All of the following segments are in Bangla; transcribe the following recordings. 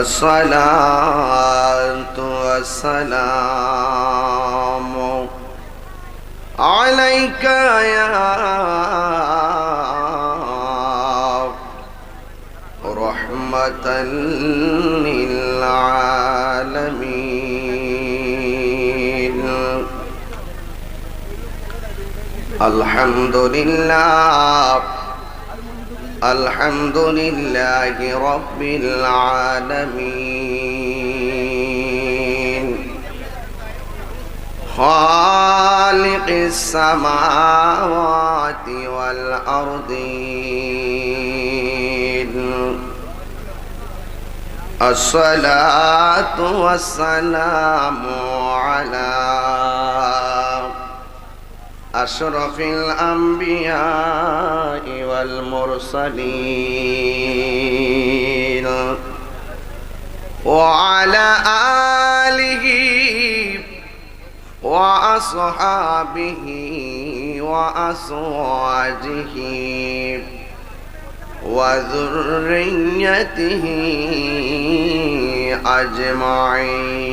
الصلاة والسلام عليك يا رحمة للعالمين. الحمد لله الحمد لله رب العالمين خالق السماوات والأرضين الصلاة والسلام على أشرف الأنبياء والمرسلين وعلى آله وأصحابه وأزواجه وذريته أجمعين.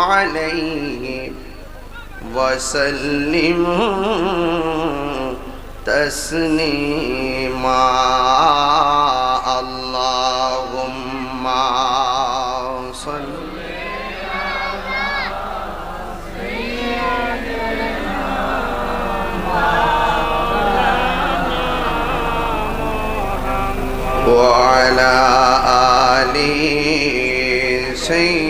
عليه وسلموا تسليما. اللهم صل وعلى آل سيدنا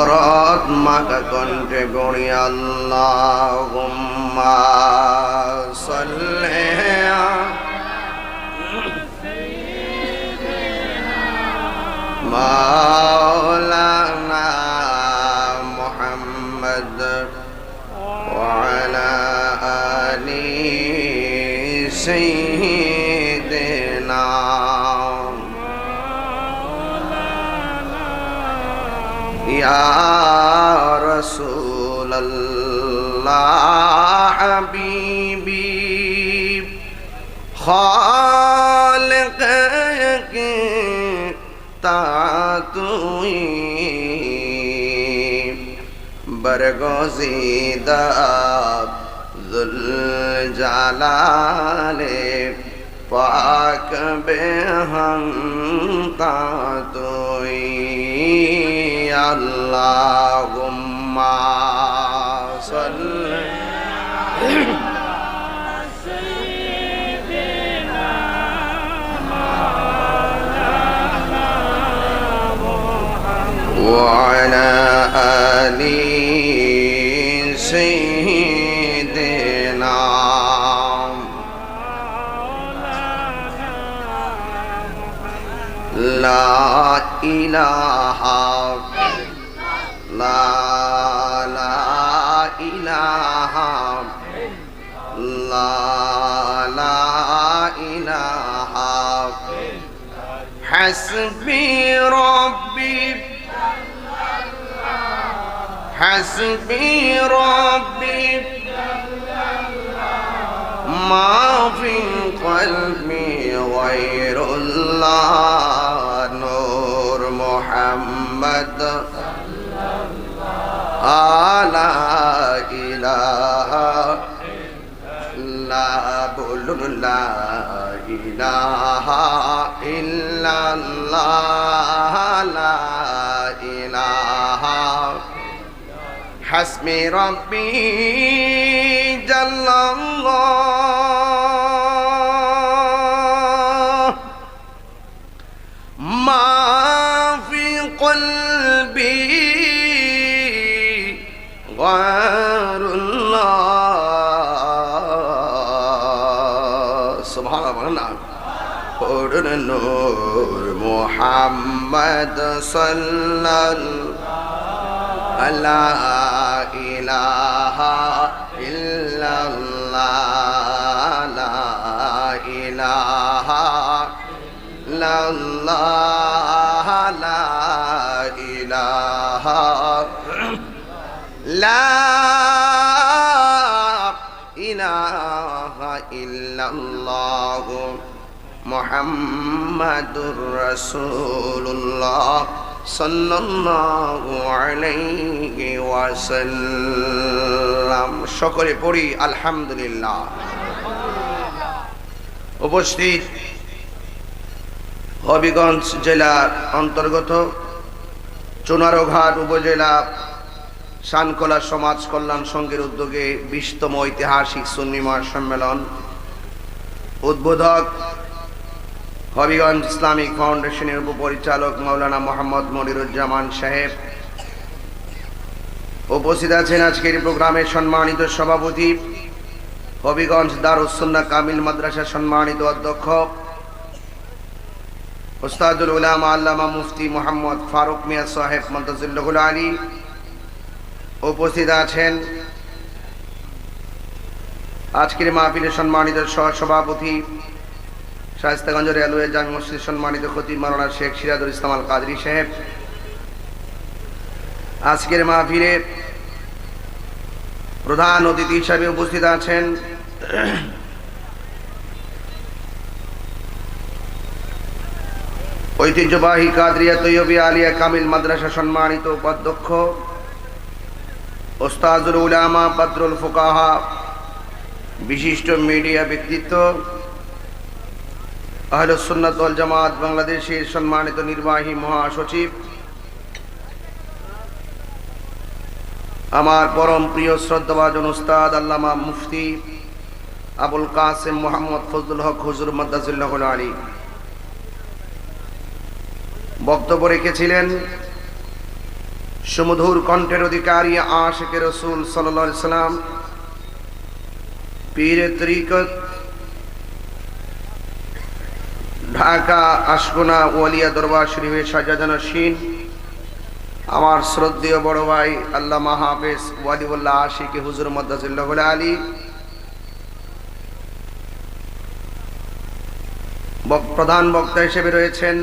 হজরত মাকা কণ্ঠে গড়ি আল্লাহ সাল্লে মাওলানা মোহাম্মদ رسول اللہ حبیبی خالق کی تاتوئی برگزیدہ ذل جلال پاک بے ہم تاتوئی اللهم صل على سيدنا محمد وعلى آل سيدنا لا إله إلا الله إله لا لا إله حسبي ربي. حسبي ربي. ما في قلبي غير الله نور محمد. محمد লা বলুন লা ইলাহা ইল্লাল্লাহ ইলাহা। হাসমি রব্বি জাল্লাল্লাহ। نور محمد صلى الله لا إله إلا الله لا إله إلا الله لا إله لا মোহাম্মদুর রসুল্লাহ সাল্লাল্লাহু আলাইহি সকলে পড়ি, আলহামদুলিল্লাহ। উপস্থিত হবিগঞ্জ জেলার অন্তর্গত চুনারোঘাট উপজেলা সানকলা সমাজ কল্যাণ সংঘের উদ্যোগে বিশতম ঐতিহাসিক সুন্নিমার সম্মেলন উদ্বোধক হবিগঞ্জ ইসলামিক ফাউন্ডেশনের উপপরিচালক মৌলানা মোহাম্মদ মনিরুজ্জামান সাহেব। উপস্থিত আছেন আজকের প্রোগ্রামের সম্মানিত সভাপতি, হবিগঞ্জ দারুসুন্না কামিল মাদ্রাসার সম্মানিত অধ্যক্ষ ওস্তাদুল উলামা আল্লামা মুফতি মোহাম্মদ ফারুক মিয়া সাহেব মন্তাজুল্লাহুল আলী। উপস্থিত আছেন আজকের মাহফিলের সম্মানিত সহসভাপতি শায়স্তাগঞ্জ রেলওয়ে জামি মসজিদ সম্মানিত খতিব মারানা শেখ সিরাজুল ইসলাম আল কাদরি সাহেব। আজকের মাহফিলে প্রধান অতিথি হিসাবে উপস্থিত আছেন ঐতিহ্যবাহী কাদরিয়া তৈয়বী আলিয়া কামিল মাদ্রাসা সম্মানিত উপাধ্যক্ষ, ওস্তাজুল উলামা বদরুল ফুকাহা, বিশিষ্ট মিডিয়া ব্যক্তিত্ব আহলুসুন্নাত ওয়াল জামাত বাংলাদেশের সম্মানিত নির্বাহী মহাসচিব। আমার পরম প্রিয় শ্রদ্ধাভাজন উস্তাদ আল্লামা মুফতি আবুল কাসেম মোহাম্মদ ফজলুল হক হুজুর মদ্দাজুল্লাহ আলী। বক্তব্য রেখেছিলেন, সুমধুর কণ্ঠের অধিকারী আশেখ রসুল সাল্লা সাল্লাম পীর তরিকত ঢাকা আশকোনা ওয়ালিয়া দরবার শরীফের সাজাজানা সিন আমার শ্রদ্ধেয় বড় ভাই আল্লাহ হাফেজ ওয়ালিউল্লাহ আশিক হুজুর মদ্দাজুল্লাহ আলী। প্রধান বক্তা হিসেবে রয়েছেন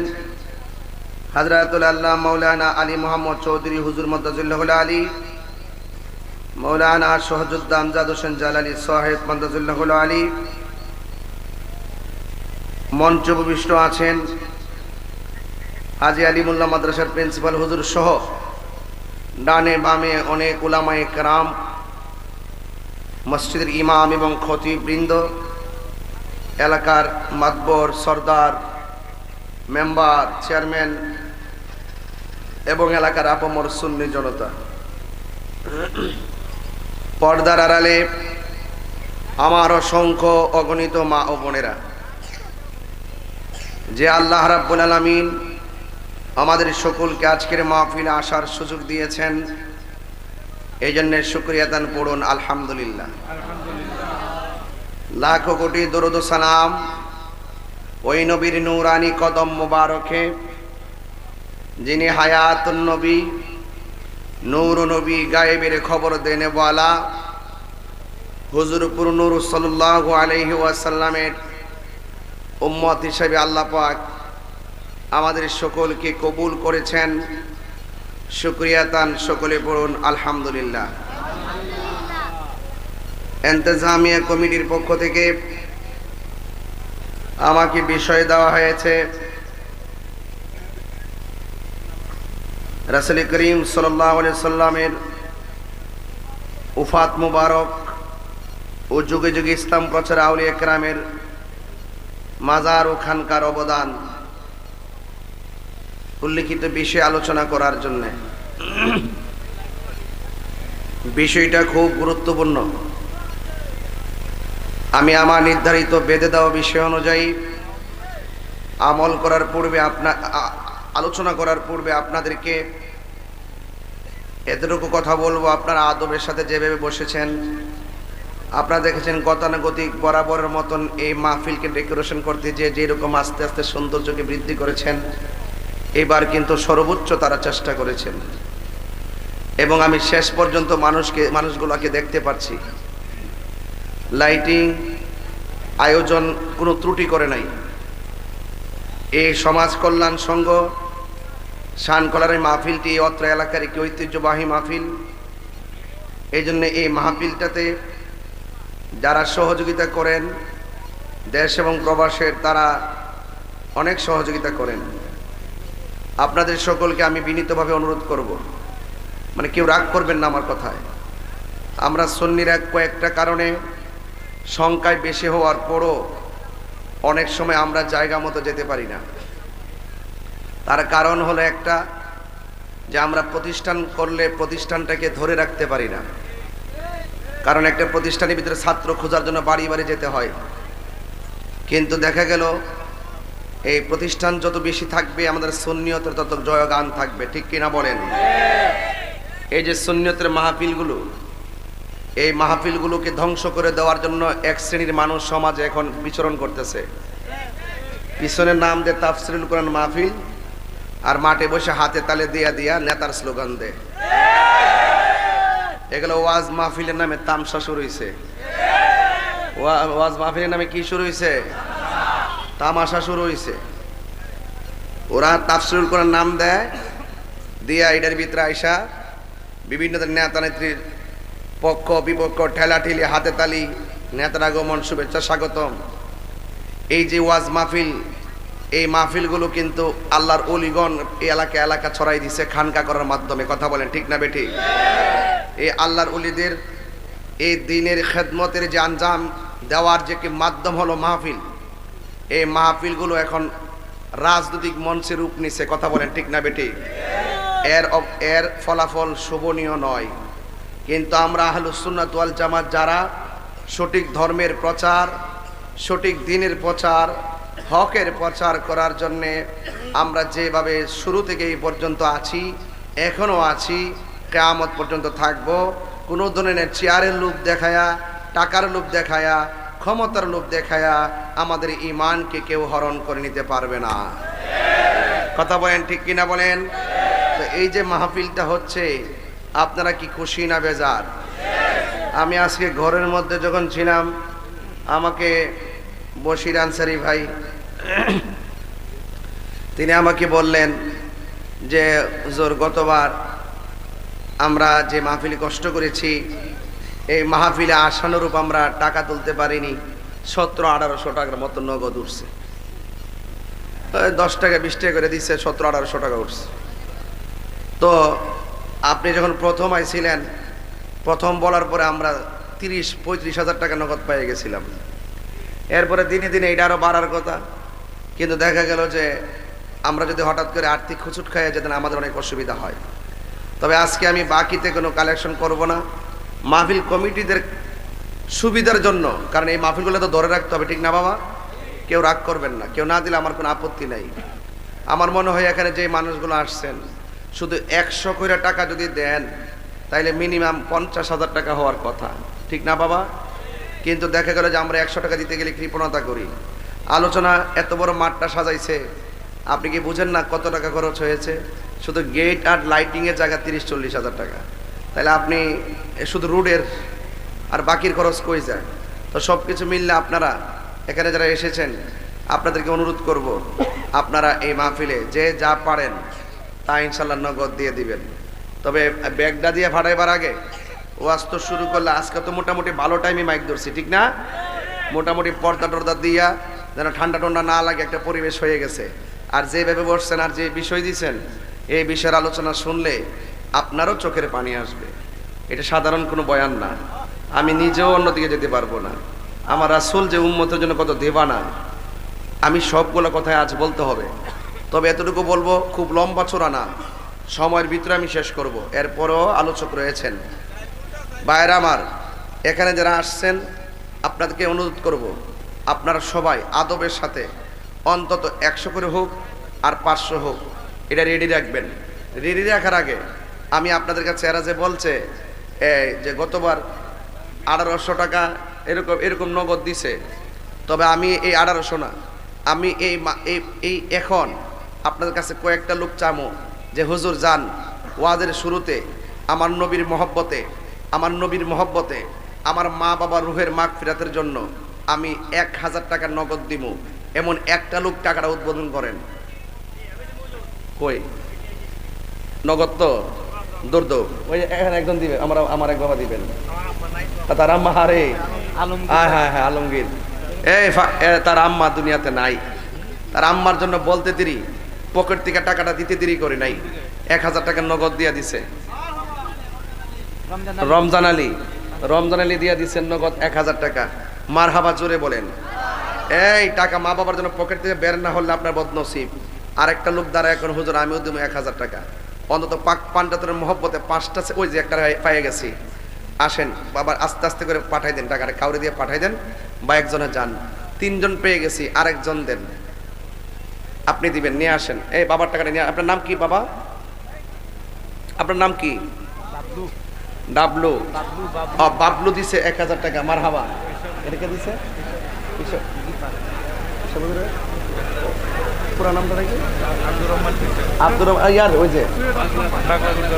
হাজরাতুল আল্লাহ মৌলানা আলী মোহাম্মদ চৌধুরী হুজুর মদ্দাজুল্লাহ আলী মৌলানা সহজুদ্দাম জাদ হোসেন জালালি সাহেব মন্দাজুল্লাহ আলী। মঞ্চ উপবিষ্ট আছেন হাজি আলিমুল্লাহ মাদ্রাসার প্রিন্সিপাল হুজুর সহ ডানে বামে অনেক উলামায়ে কেরাম, মসজিদের ইমাম এবং খতিব বৃন্দ এলাকার মাতবর, সর্দার, মেম্বার, চেয়ারম্যান এবং এলাকার আপমর সুন্নি জনতা। পর্দার আড়ালে আমার অসংখ্য অগণিত মা ও বোনেরা যে আল্লাহ রাব্বুল আলামিন আমাদের সকলকে আজকের মাহফিলে আসার সুযোগ দিয়েছেন এই জন্য শুক্রিয়া দান পড়ুন আলহামদুলিল্লাহ। লাখো কোটি দরুদ ও সালাম ওই নবীর নূরানি কদম মোবারকে যিনি হায়াতুন নবী নূর নবী গায়েবের খবর দেনে বলা হুজুরপুর নূর সাল্লাহ আলহি ওয়াসাল্লামের উম্মত হিসেবে আল্লাহ পাক আমাদের সকলকে কবুল করেছেন। শুক্রিয়া তান সকলে পড়ুন, আলহামদুলিল্লাহ। এন্তেজামিয়া কমিটির পক্ষ থেকে আমাকে বিষয় দেওয়া হয়েছে। রাসুল করিম সাল্লাহ সাল্লামের উফাত মুবারক ও যুগে যুগে ইসলাম প্রচার আউলি একরামের মাজার ও খানকার অবদান। উল্লিখিত বিষয়ে আলোচনা করার জন্য। বিষয়টা খুব গুরুত্বপূর্ণ। আমি আমার নির্ধারিত বেঁধে দেওয়া বিষয় অনুযায়ী আমল করার পূর্বে আপনা আলোচনা করার পূর্বে আপনাদেরকে এতটুকু কথা বলব আপনারা আদবের সাথে যেভাবে বসেছেন। আপনারা দেখেছেন গতানুগতিক বরাবরের মতন এই মাহফিলকে ডেকোরেশন করতে যে যেরকম আস্তে আস্তে সৌন্দর্যকে বৃদ্ধি করেছেন, এবার কিন্তু সর্বোচ্চ তারা চেষ্টা করেছেন। এবং আমি শেষ পর্যন্ত মানুষকে, মানুষগুলোকে দেখতে পাচ্ছি। লাইটিং আয়োজন কোনো ত্রুটি করে নাই। এই সমাজ কল্যাণ সংঘ শানকলার এই মাহফিলটি অত্র এলাকার একটি ঐতিহ্যবাহী মাহফিল। এই জন্য এই মাহফিলটাতে যারা সহযোগিতা করেন, দেশ এবং প্রবাসের তারা অনেক সহযোগিতা করেন। আপনাদের সকলকে আমি বিনীতভাবে অনুরোধ করব মানে কেউ রাগ করবেন না আমার কথায়। আমরা সন্নিরা কয়েকটা কারণে সংখ্যায় বেশি হওয়ার পরও অনেক সময় আমরা জায়গা মতো যেতে পারি না। তার কারণ হলো একটা, যে আমরা প্রতিষ্ঠান করলে প্রতিষ্ঠানটাকে ধরে রাখতে পারি না। কারণ একটা প্রতিষ্ঠানের ভিতরে ছাত্র খোঁজার জন্য বাড়ি বাড়ি যেতে হয়। কিন্তু দেখা গেল, এই প্রতিষ্ঠান যত বেশি থাকবে, আমাদের সুন্নিয়তের তত জয়গান থাকবে। ঠিক কিনা বলেন? এই যে সুন্নিয়তের মাহফিলগুলো, এই মাহফিলগুলোকে ধ্বংস করে দেওয়ার জন্য এক শ্রেণির মানুষ সমাজে এখন বিচরণ করতেছে। পিছনের নাম দে তাফসিরুল কোরআন মাহফিল, আর মাঠে বসে হাতে তালে দিয়া দিয়া নেতার স্লোগান দে এগুলো ওয়াজ মাহফিলের নামে তামসা শুরু হয়েছে ওয়াজ মাহফিলের নামে কি শুরু হয়েছে তামাশা শুরু হয়েছে ওরা তাফসিরুল কোরআন নাম দেয়, দিয়া এটার ভিতরে আইসা বিভিন্ন নেতা নেত্রীর পক্ষ, বিপক্ষ, ঠেলাঠেলি, হাতে তালি, নেতার আগমন, শুভেচ্ছা, স্বাগতম। এই যে ওয়াজ মাহফিল, এই মাহফিলগুলো কিন্তু আল্লাহর অলিগণ এই এলাকা এলাকা ছড়াই দিছে, খানকা করার মাধ্যমে। কথা বলেন ঠিক না বেঠি? এই আল্লাহর অলিদের এই দিনের খেদমতের যে আঞ্জাম দেওয়ার যে কি মাধ্যম হলো মাহফিল, এই মাহফিলগুলো এখন রাজনৈতিক মঞ্চে রূপ নিছে, কথা বলেন ঠিক না বেটি? এর এর ফলাফল শোভনীয় নয়। কিন্তু আমরা আহলুসুন্নাত ওয়াল জামাত যারা সঠিক ধর্মের প্রচার, সঠিক দিনের প্রচার, হকের প্রচার করার জন্যে আমরা যেভাবে শুরু থেকে এই পর্যন্ত আছি, এখনও আছি কেয়ামত পর্যন্ত থাকব। কোনো ধরনের চেয়ারের লোভ দেখায়া, টাকার লোভ দেখায়া, ক্ষমতার লোভ দেখায়া আমাদের ইমানকে কেউ হরণ করে নিতে পারবে না। কথা বলেন ঠিক কিনা বলেন? তো এই যে মাহফিলটা হচ্ছে, আপনারা কি খুশি না বেজার? আমি আজকে ঘরের মধ্যে যখন ছিলাম, আমাকে বশির আনসারি ভাই তিনি আমাকে বললেন যে জোর গতবার আমরা যে মাহফিলে কষ্ট করেছি, এই মাহফিলে আশানুরূপ আমরা টাকা তুলতে পারিনি। সতেরো, আঠারোশো টাকার মতো নগদ উঠছে। দশ টাকা, বিশ টাকা করে দিচ্ছে, সতেরো, আঠারোশো টাকা উঠছে। তো আপনি যখন প্রথম আইছিলেন, প্রথম বলার পরে আমরা তিরিশ, পঁয়ত্রিশ হাজার টাকা নগদ পেয়ে গেছিলাম। এরপরে দিনে দিনে এটা আরও বাড়ার কথা। কিন্তু দেখা গেল যে আমরা যদি হঠাৎ করে আর্থিক খুচুট খাইয়ে যেতেন, আমাদের অনেক অসুবিধা হয়। তবে আজকে আমি বাকিতে কোনো কালেকশন করব না। মাহফিল কমিটিদের সুবিধার জন্য, কারণ এই মাহফিলগুলো তো ধরে রাখতে হবে, ঠিক না বাবা? কেউ রাগ করবেন না, কেউ না দিলে আমার কোনো আপত্তি নাই। আমার মনে হয় এখানে যে মানুষগুলো আসছেন, শুধু একশো করে টাকা যদি দেন, তাইলে মিনিমাম পঞ্চাশ হাজার টাকা হওয়ার কথা, ঠিক না বাবা? কিন্তু দেখা গেল যে আমরা একশো টাকা দিতে গেলে কৃপণতা করি। আলোচনা এত বড় মাঠটা সাজাইছে, আপনি কি বুঝেন না কত টাকা খরচ হয়েছে? শুধু গেট আর লাইটিংয়ের জায়গা তিরিশ, চল্লিশ হাজার টাকা। তাহলে আপনি শুধু রোডের আর বাকির খরচ কই যায়? তো সব কিছু মিললে আপনারা, এখানে যারা এসেছেন, আপনাদেরকে অনুরোধ করব, আপনারা এই মাহফিলে যে যা পারেন, তা ইনশাল্লাহ নগদ দিয়ে দিবেন। তবে ব্যাগটা দিয়ে ফাটাইবার আগে, ওয়াজ তো শুরু করলে আজকে তো মোটামুটি ভালো টাইমে মাইক ধরছি, ঠিক না? মোটামুটি পর্দা টর্দা দিয়া যেন ঠান্ডা ঠান্ডা না লাগে, একটা পরিবেশ হয়ে গেছে। আর যেভাবে বসছেন আর যে বিষয় দিয়েছেন এই বিষয়ের আলোচনা শুনলে আপনারও চোখের পানি আসবে। এটা সাধারণ কোনো বয়ান না। আমি নিজেও অন্যদিকে যেতে পারব না। আমার রাসূল যে উম্মতের জন্য কত দেবানা, আমি সবগুলো কথায় আজ বলতে হবে। তবে এতটুকু বলব, খুব লম্বা চোরা না। সময়ের ভিতরে আমি শেষ করব। এরপরও আলোচক রয়েছেন। বাইরে আমার, এখানে যারা আসছেন, আপনাদেরকে অনুরোধ করব, আপনারা সবাই আদবের সাথে অন্তত একশো করে হোক আর পাঁচশো হোক এটা রেডি রাখবেন। রেডি রাখার আগে আমি আপনাদের কাছে এরা যে বলছে যে গতবার আঠারোশো টাকা এরকম এরকম নগদ দিছে, তবে আমি এই আঠারোশো না। আমি এই এই এখন আপনাদের কাছে কয়েকটা লোক চামো, যে হুজুর যান ওয়াজের শুরুতে আমার নবীর মহব্বতে, আমার নবীর মহব্বতে, আমার মা বাবা রুহের মাগ ফিরাতের জন্য আমি এক হাজার টাকা নগদ দিব এমন একটা লোক টাকাটা উদ্বোধন করেন। কই? নগদ তো? দৌড় ওই এখানে একজন দিবে আমার আমার এক বাবা দিবেন। তার আম্মা হারে? হ্যাঁ হ্যাঁ হ্যাঁ আলমগীর। এই তার আম্মা দুনিয়াতে নাই। তার আম্মার জন্য বলতে দেরি। পকেট থেকে টাকাটা দিতে দেরি করে নাই। এক হাজার টাকা নগদ দিয়া দিছে। রমজান আলী। রমজান আলী। দিয়া দিচ্ছেন নগদ এক হাজার টাকা। মার হাবা জোরে বলেন। এই টাকা মা বাবার জন্য পকেট থেকে বের না হলে আপনার বদনসিব। আরেকটা লোক দ্বারা এখন হুজুর আমিও দেবো এক হাজার টাকা অন্তত পাক পান্ডাতের মহব্বতে পাঁচটা ওই যে একটা পাইয়ে গেছি আসেন বাবার আস্তে আস্তে করে পাঠাই দেন টাকাটা কাউরে দিয়ে পাঠাই দেন বা একজনে যান তিনজন পেয়ে গেছি আরেকজন দেন আপনি দিবেন নিয়ে আসেন এই বাবার টাকাটা নিয়ে আপনার নাম কি বাবা আপনার নাম কি ডাবলু বাবলু দিছে এক হাজার টাকা মার হাবা এটা কে দিছে? পুরা নামটা নাকি? আব্দুর রহমান ইয়ার ওই যে।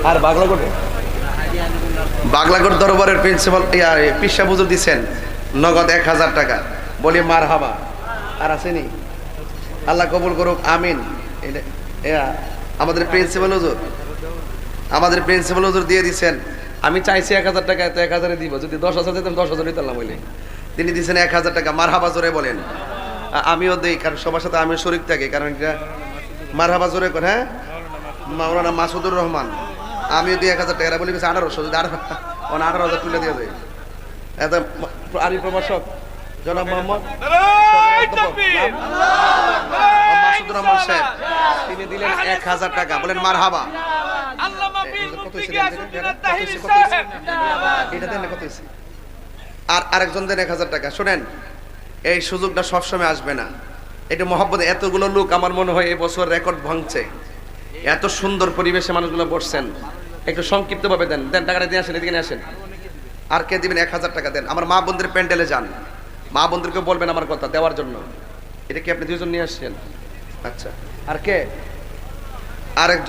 আর বাগলাকোটে? বাগলাকোট দরবারের প্রিন্সিপাল পিসা বুজুর দিছেন নগদ এক হাজার টাকা। বলি মার হাবা। আর আসেনি আল্লাহ কবুল করুক আমিন। আমাদের প্রিন্সিপাল হুজুর। আমাদের প্রিন্সিপাল হুজুর দিয়ে দিচ্ছেন আমি চাইছি এক হাজার টাকা তো এক হাজারে দিব। যদি দশ হাজার দিতাম দশ হাজার দিতাম বলে তিনি দিচ্ছেন এক হাজার টাকা মার হাবা জোরে বলেন। আমিও দেই কারণ সবার সাথে আমিও শরিক থাকি কারণ এটা মার হাবা জোরে কর হ্যাঁ মাওলানা মাসুদুর রহমান আমিও দিই এক হাজার টাকা বলি গেছে আঠারোশো যদি আঠারো আঠারো হাজার তুলে দিয়ে দেয় এত আরি প্রভাষক জনাব মোহাম্মদ মাসুদুর রহমান সাহেব তিনি দিলেন এক হাজার টাকা বলেন মার হাবা আল্লামা বীর কত মুফতি হয়েছে গিয়াসউদ্দিন এটা? কত তাহিরি হয়েছে? কত হয়েছে? সাহেব এটা দেন না কত হয়েছে? আর আরেকজন দেন এক হাজার টাকা শোনেন এই সুযোগটা সবসময় আসবে না। এটা মহব্বত এতগুলো লোক আমার মনে হয় এবছর রেকর্ড ভাঙছে। এত সুন্দর পরিবেশে মানুষগুলো বসছেন। একটু সংক্ষিপ্তভাবে দেন। দেন, টাকাটা দিয়ে আসেন, এদিকে আসেন। আর কে দিবেন এক হাজার টাকা? দেন। আমার মা বোনদের প্যান্ডেলে যান। মা বোনদেরকে বলবেন আমার কথা দেওয়ার জন্য। এটা কি আপনি দুজন নিয়ে আসছেন? আচ্ছা। আর কে? আরেকজন